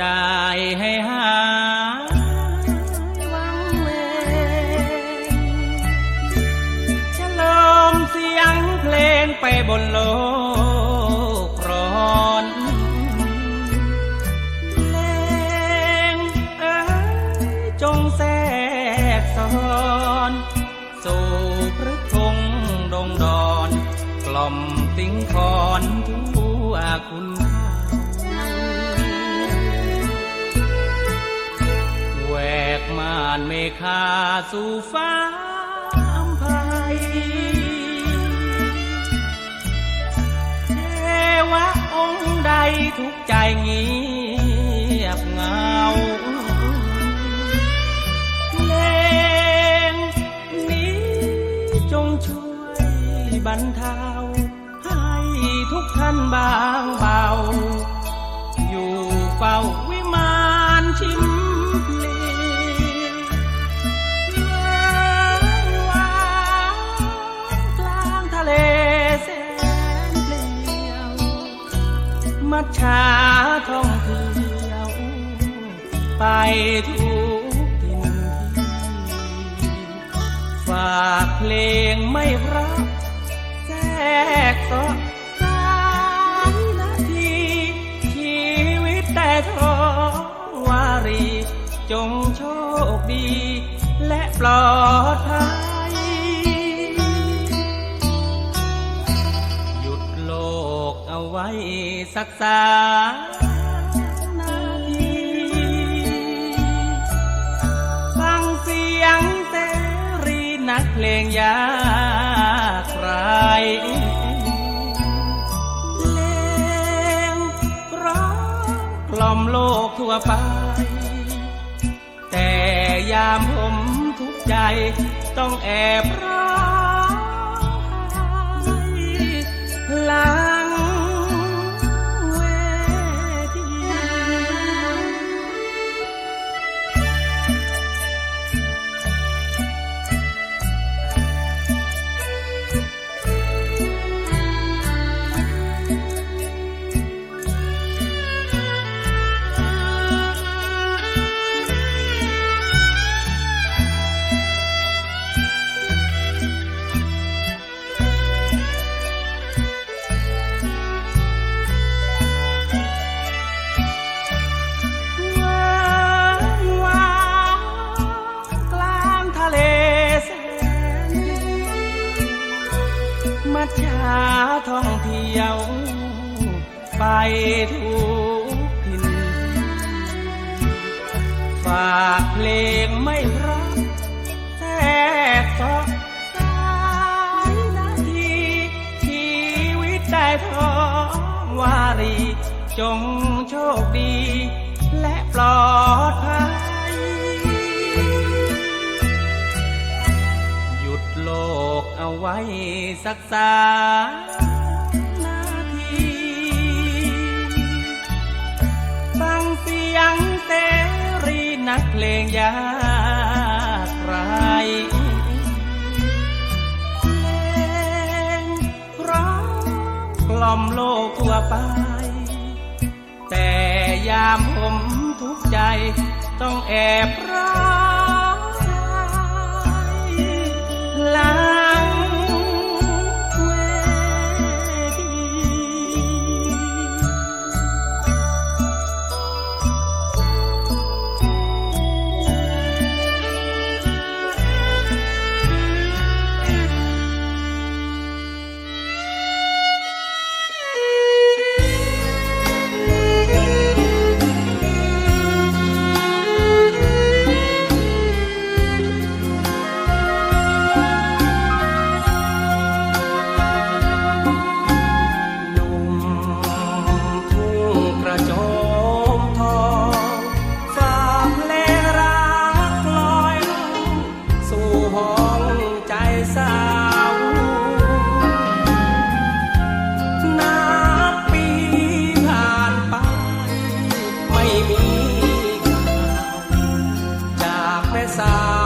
ได้ให้หายวังเวงฉลมเสียงเพลงไปบนโลกร้อนเพลงเอ้ยจงแทรกซ้อนสู่พฤทงดงดอน กล่อมติ้งคอานเมฆาสู่ฟ้าอำไพเทวะองค์ใดทุกข์ใจเงียบเหงาเพลงนี้จงช่วยบรรเทาให้ทุกท่านบางเบา อยู่เฝ้า ทุกทินที่ฝากเพลงไม่เพราะแทรกซอนสายนาทีชีวิตแต่ทอวารี จงโชคดี และปลอดภัยหยุดโลกเอาไว้สักสามนา ลงยากใครเพลงร้องกล่อมโลกทั่วไป แต่ยามผมทุกใจต้องแอบร้ ที่ยว ไปทุกทิน ฝากเพลงไม่เพราะแทรกซ้อนสายนาทีชีวิตได้ทองวารี จงโชคดี และปลอดภัย หยุดโลกเอาไว้สักสามนา ลงยากไรเพลงร้องกล่อมโลกทั่วไป แต่ยามผมทุกใจต้องแอบร้อง pasar.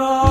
รอ